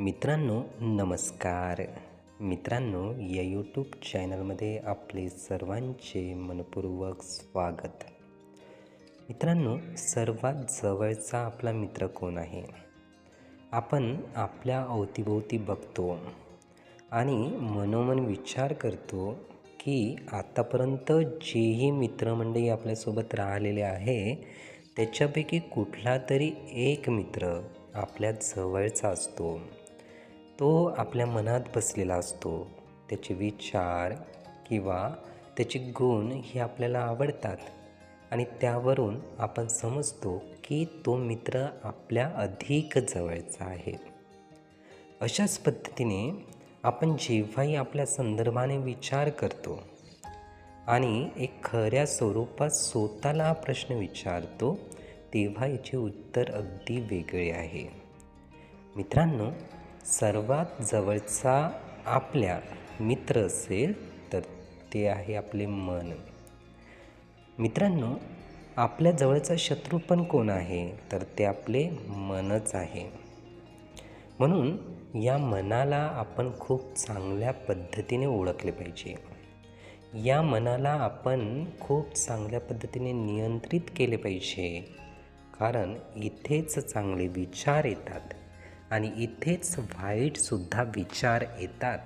मित्रांनो नमस्कार. मित्रांनो या यूट्यूब चॅनलमध्ये आपले सर्वांचे मनपूर्वक स्वागत. मित्रांनो सर्वात जवळचा आपला मित्र कोण आहे? आपण आपल्या अवतीभोवती बघतो आणि मनोमन विचार करतो की आतापर्यंत जेही मित्रमंडळी आपल्यासोबत राहिलेले आहे त्याच्यापैकी कुठला तरी एक मित्र आपल्या जवळचा असतो. तो आपल्या मनात बसलेला असतो. त्याचे विचार किंवा त्याचे गुण हे आपल्याला आवडतात आणि त्यावरून आपण समजतो की तो मित्र आपल्या अधिक जवळचा आहे. अशाच पद्धतीने आपण जेव्हाही आपल्या संदर्भाने विचार करतो आणि एक खऱ्या स्वरूपात स्वतःला प्रश्न विचारतो तेव्हा याचे उत्तर अगदी वेगळे आहे. मित्रांनो सर्वात जवळचा आपल्या मित्र असेल तर ते आहे आपले मन. मित्रांनो आपल्या जवळचा शत्रू पण कोण आहे? तर ते आपले मनच आहे. म्हणून या मनाला आपण खूप चांगल्या पद्धतीने ओळखले पाहिजे. या मनाला आपण खूप चांगल्या पद्धतीने नियंत्रित केले पाहिजे. कारण इथेच चांगले विचार येतात. आणि इथेच वाईटसुद्धा विचार येतात.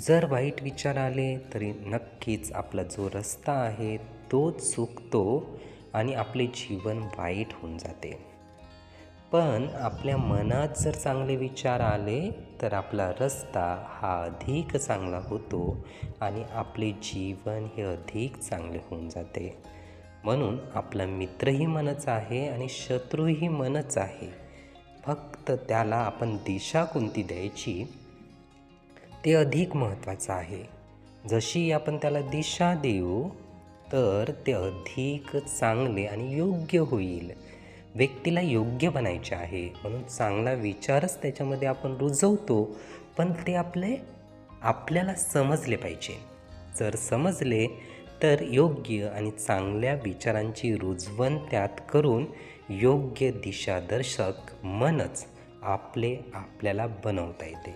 जर वाईट विचार आले तरी नक्कीच आपला जो रस्ता आहे तो चुकतो आणि आपले जीवन वाईट होऊन जाते. पण आपल्या मनात जर चांगले विचार आले तर आपला रस्ता हा अधिक चांगला होतो आणि आपले जीवन हे अधिक चांगले होऊन जाते. म्हणून आपला मित्रही मनच आहे आणि शत्रूही मनच आहे. फक्त त्याला आपण दिशा कोणती द्यायची ते अधिक महत्त्वाचं आहे. जशी आपण त्याला दिशा देऊ तर ते अधिक चांगले आणि योग्य होईल. व्यक्तीला योग्य बनायचे आहे म्हणून चांगला विचारच त्याच्यामध्ये आपण रुजवतो पण ते आपले आपल्याला समजले पाहिजे. जर समजले तर योग्य आणि चांगल्या विचारांची रुजवण त्यात करून योग्य दिशादर्शक मनच आपले आपल्याला बनवता येते.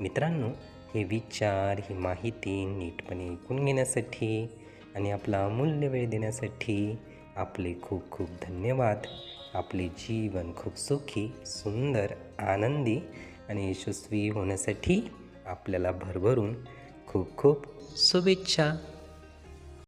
मित्रांनो हे विचार ही माहिती नीटपणे ऐकून घेण्यासाठी आणि आपला अमूल्य वेळ देण्यासाठी आपले खूप खूप धन्यवाद. आपले जीवन खूप सुखी सुंदर आनंदी आणि यशस्वी होण्यासाठी आपल्याला भरभरून खूप खूप शुभेच्छा.